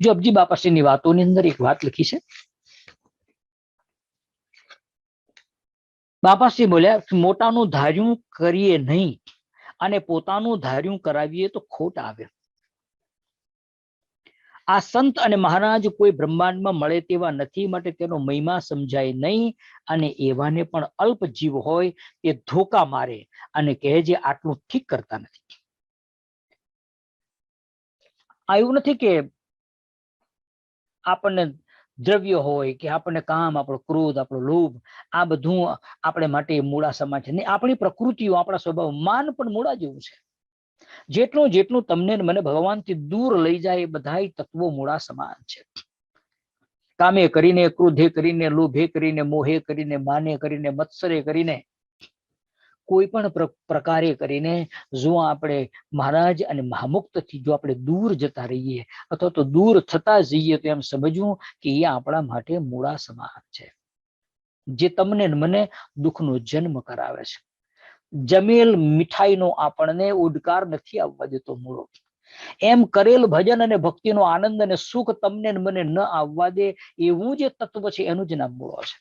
જો અબજી બાપાશ્રીની વાતોની અંદર એક વાત લખી છે. બાપાશ્રી બોલ્યા, મોટાનું ધાર્યું કરીએ નહીં અને પોતાનું ધાર્યું કરાવીએ તો ખોટ આવે. આ સંત અને મહારાજ કોઈ બ્રહ્માંડમાં મળે તેવા નથી, માટે તેનો મહિમા સમજાય નહીં અને એવાને પણ અલ્પ જીવ હોય એ ધોકા મારે અને કહે જે આટલું ઠીક કરતા નથી. આ એવું નથી કે આપણને દ્રવ્ય હોય કે આપણને કામ, આપણો ક્રોધ, આપણો લોભ, આ બધું આપણે માટે મૂળા સમાન છે. ને આપણી પ્રકૃતિઓ, આપણા સ્વભાવ માન પણ મૂળા જેવું છે. જેટલું જેટલું તમને મને ભગવાનથી દૂર લઈ જાય એ બધાય તત્વો મૂળા સમાન છે. કામે કરીને, ક્રોધે કરીને, લોભે કરીને, મોહે કરીને, માને કરીને, મત્સરે કરીને કોઈ પણ પ્ર- પ્રકારે કરીને જો આપણે મહારાજ અને મહામુક્તથી જો આપણે દૂર જતા રહીએ અથવા તો દૂર થતા જઈએ તો એમ સમજવું કે એ આપણા માટે મૂળા સમાન છે. જે તમને મને દુઃખનો જન્મ કરાવે છે. જમેલ મીઠાઈનો આપણને ઉડકાર નથી આવવા દેતો મૂળો. એમ કરેલ ભજન અને ભક્તિનો આનંદ અને સુખ તમને મને ન આવવા દે એવું જે તત્વ છે એનું જ નામ મૂળો છે.